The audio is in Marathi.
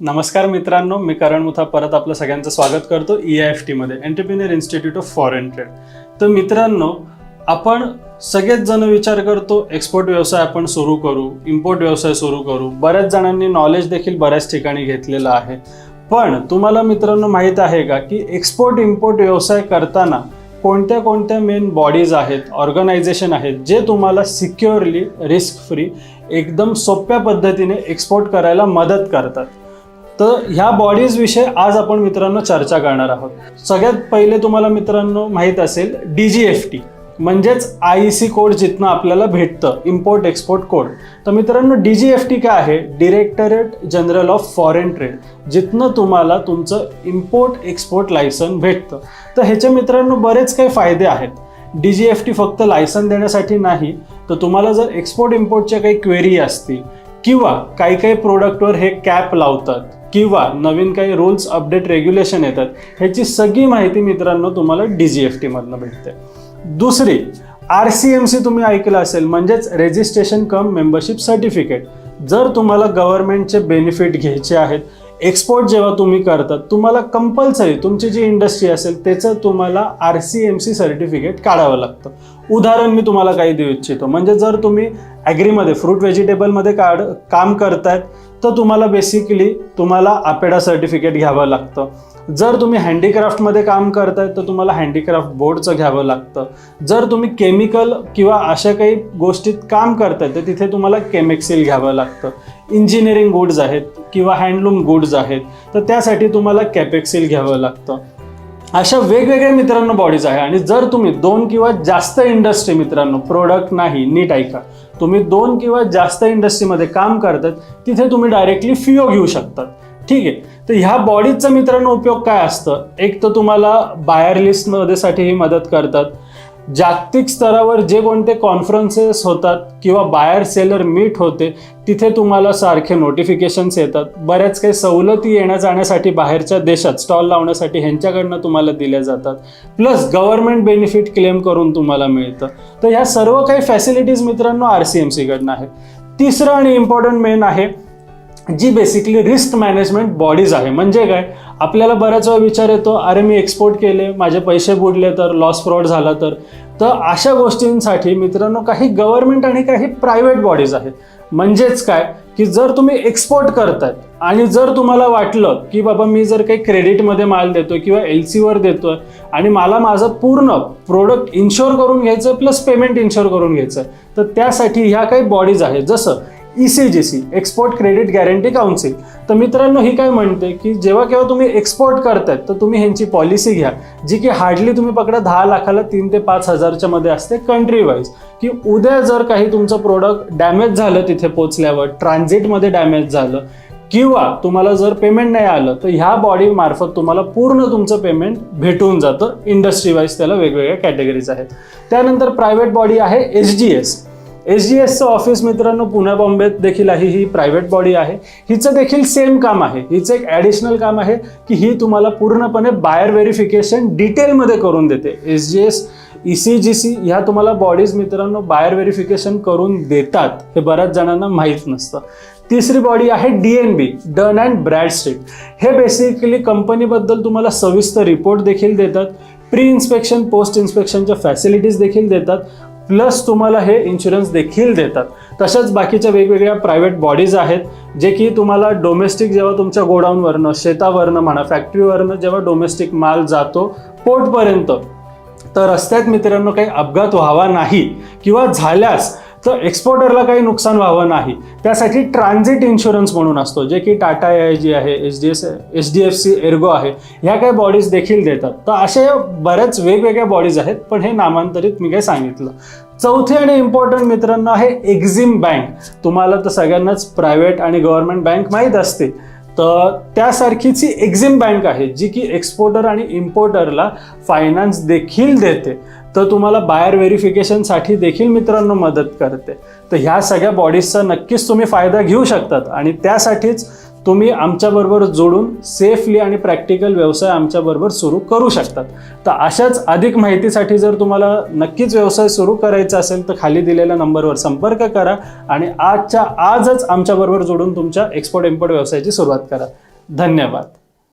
नमस्कार मित्रांनो मी करण मुथा परत आपलं सगळ्यांचं स्वागत करतो ई आय एफ टीमध्ये entrepreneur institute of foreign trade तर मित्रांनो आपण सगळेच जण विचार करतो एक्सपोर्ट व्यवसाय आपण सुरू करू इम्पोर्ट व्यवसाय सुरू करू. बऱ्याच जणांनी नॉलेज देखील बऱ्याच ठिकाणी घेतलेलं आहे. पण तुम्हाला मित्रांनो माहीत आहे का की एक्सपोर्ट इम्पोर्ट व्यवसाय करताना कोणत्या कोणत्या मेन बॉडीज आहेत ऑर्गनायझेशन आहेत जे तुम्हाला सिक्युअरली रिस्क फ्री एकदम सोप्या पद्धतीने एक्सपोर्ट करायला मदत करतात? तर ह्या बॉडीज विषय आज आपण मित्रांनो चर्चा करणार आहोत. सगळ्यात पहिले तुम्हाला मित्रांनो माहीत असेल डी जी एफ टी म्हणजेच आय सी कोड जिथनं आपल्याला भेटतं इम्पोर्ट एक्सपोर्ट कोड तर मित्रांनो डी जी एफ टी काय आहे? Directorate general of foreign trade जिथनं तुम्हाला तुमचं इम्पोर्ट एक्सपोर्ट लायसन भेटतं. तर ह्याचे मित्रांनो बरेच काही फायदे आहेत. डी जी एफ टी फक्त लायसन देण्यासाठी नाही तर तुम्हाला जर एक्सपोर्ट इम्पोर्टच्या काही क्वेरी असतील किंवा काही काही प्रोडक्टवर हे कॅप लावतात किंवा नवीन काही रूल्स अपडेट रेग्युलेशन येतात ह्याची सगळी माहिती मित्रांनो तुम्हाला डी जी एफ टीमधनं भेटते. दुसरी आर सी एम सी तुम्ही ऐकलं असेल म्हणजेच रेजिस्ट्रेशन कम मेंबरशिप सर्टिफिकेट जर तुम्हाला गव्हर्नमेंटचे बेनिफिट घ्यायचे आहेत एक्सपोर्ट जेव्हा तुम्ही करतात तुम्हाला कंपल्सरी तुमची जी इंडस्ट्री असेल त्याचं तुम्हाला R C M C certificate काढावं लागतं. उदाहरण मी तुम्हाला काही देऊ इच्छितो. म्हणजे जर तुम्ही ॲग्रीमध्ये फ्रूट व्हेजिटेबलमध्ये काढ काम करतायत तर तुम्हाला बेसिकली तुम्हाला आपेडा सर्टिफिकेट घ्यावं लागतं. जर तुम्ही हँडीक्राफ्टमध्ये काम करताय तर तुम्हाला हँडीक्राफ्ट बोर्डचं घ्यावं लागतं. जर तुम्ही केमिकल किंवा अशा काही गोष्टीत काम करताय तर तिथे तुम्हाला केमेक्सिल घ्यावं लागतं. इंजिनिअरिंग गुड्स आहेत किंवा हँडलूम गुड्स आहेत तर त्यासाठी तुम्हाला कॅपेक्सिल घ्यावं लागतं. अशा वेगवेगळ्या मित्रांनो बॉडीज आहे. आणि जर तुम्ही दोन किंवा जास्त इंडस्ट्री मित्रांनो प्रोडक्ट नाही नीट ऐका. तुम्ही दोन किंवा जास्त इंडस्ट्रीमध्ये काम करतात तिथे तुम्ही डायरेक्टली फिओ घेऊ शकतात. ठीक आहे? तर ह्या बॉडीजचा मित्रांनो उपयोग काय असतं? एक तर तुम्हाला बायर लिस्टमध्ये साठीही मदत करतात. जागतिक स्तरावर जे कोणते कॉन्फरन्सेस होतात किंवा बायर सेलर मीट होते तिथे तुम्हाला सारखे नोटिफिकेशन्स येतात. बऱ्याच काही सवलती येण्या जाण्यासाठी बाहेरच्या देशात स्टॉल लावण्यासाठी ह्यांच्याकडनं तुम्हाला दिल्या जातात. प्लस गव्हर्नमेंट बेनिफिट क्लेम करून तुम्हाला मिळतं. तर ह्या सर्व काही फॅसिलिटीज मित्रांनो आर सी एम सीकडनं आहे तिसरं आणि इम्पॉर्टंट मेन आहे जी बेसिकली रिस्क मॅनेजमेंट बॉडीज आहे. म्हणजे काय? आपल्याला बऱ्याच वेळा विचार येतो अरे मी एक्सपोर्ट केले माझे पैसे बुडले तर लॉस फ्रॉड झाला तर. तर अशा गोष्टींसाठी मित्रांनो काही गव्हर्नमेंट आणि काही प्रायव्हेट बॉडीज आहेत. म्हणजेच काय? की जर तुम्ही एक्सपोर्ट करतात आणि जर तुम्हाला वाटलं की बाबा मी जर काही क्रेडिटमध्ये माल देतोय किंवा एल सीवर देतोय आणि मला माझं पूर्ण प्रोडक्ट इन्शुअर करून घ्यायचं प्लस पेमेंट इन्शुअर करून घ्यायचं तर त्यासाठी ह्या काही बॉडीज आहेत. जसं E C G C export credit guarantee council तर मित्रांनो ही काय म्हणते की जेव्हा केव्हा तुम्ही एक्सपोर्ट करतायत तर तुम्ही ह्यांची पॉलिसी घ्या जी की हार्डली तुम्ही पकडा दहा लाखाला तीन ते पाच हजारच्या मध्ये असते कंट्री वाईज की उद्या जर काही तुमचं प्रोडक्ट डॅमेज झालं तिथे पोचल्यावर ट्रान्झिटमध्ये डॅमेज झालं किंवा तुम्हाला जर पेमेंट नाही आलं तर ह्या बॉडी मार्फत तुम्हाला पूर्ण तुमचं पेमेंट भेटून जातं. इंडस्ट्री वाईज त्याला वेगवेगळ्या कॅटेगरीज आहेत. त्यानंतर प्रायव्हेट बॉडी आहे H D S. S G एसचं ऑफिस मित्रांनो पुण्या बॉम्बेत देखील आहे. ही प्रायव्हेट बॉडी आहे. हिचं देखील सेम काम आहे. हिचं एक ॲडिशनल काम आहे की ही तुम्हाला पूर्णपणे बायर व्हेरिफिकेशन डिटेलमध्ये करून देते. S G S E C G C ह्या तुम्हाला बॉडीज मित्रांनो बायर व्हेरिफिकेशन करून देतात. हे बऱ्याच जणांना माहीत नसतं. तिसरी बॉडी आहे D N B Dun and Bradstreet हे बेसिकली कंपनीबद्दल तुम्हाला सविस्तर रिपोर्ट देखील देतात. प्री इन्स्पेक्शन पोस्ट इन्स्पेक्शनच्या फॅसिलिटीज देखील देतात. प्लस तुम्हाला हे इन्शुरन्स देखील देतात. तशाच बाकीच्या वेगवेगळ्या प्रायव्हेट बॉडीज आहेत जे की तुम्हाला डोमेस्टिक जेव्हा तुमच्या गोडाऊनवरनं शेतावरनं म्हणा फॅक्टरीवरनं जेव्हा डोमेस्टिक माल जातो पोर्टपर्यंत तर रस्त्यात मित्रांनो काही अपघात व्हावा नाही किंवा झाल्यास तर एक्सपोर्टरला काही नुकसान व्हावं नाही. त्यासाठी ट्रान्झिट इन्शुरन्स म्हणून असतो जे की टाटा आय जी आहे H D S H D F C ERGO आहे ह्या काही बॉडीज देखील देतात. तर असे बऱ्याच वेगवेगळ्या बॉडीज आहेत पण हे नामांतरित मी काय सांगितलं. चौथी आणि इम्पॉर्टंट मित्रांनो आहे एक्झिम बँक तुम्हाला तर सगळ्यांनाच प्रायव्हेट आणि गव्हर्नमेंट बँक माहीत असते तर त्यासारखीच ही एक्झिम बँक आहे जी की एक्सपोर्टर आणि इम्पोर्टरला फायनान्स देखील देते. तर तुम्हाला बायर व्हेरिफिकेशनसाठी देखील मित्रांनो मदत करते. तर ह्या सगळ्या बॉडीजचा नक्कीच तुम्ही फायदा घेऊ शकतात. आणि त्यासाठीच तुम्ही आमच्याबरोबर जोडून सेफली आणि प्रॅक्टिकल व्यवसाय आमच्याबरोबर सुरू करू शकतात तर अशाच अधिक माहितीसाठी जर तुम्हाला नक्कीच व्यवसाय सुरू करायचा असेल तर खाली दिलेल्या नंबरवर संपर्क करा आणि आजच्या आजच आमच्याबरोबर जोडून तुमच्या एक्सपोर्ट इम्पोर्ट व्यवसायाची सुरुवात करा. धन्यवाद.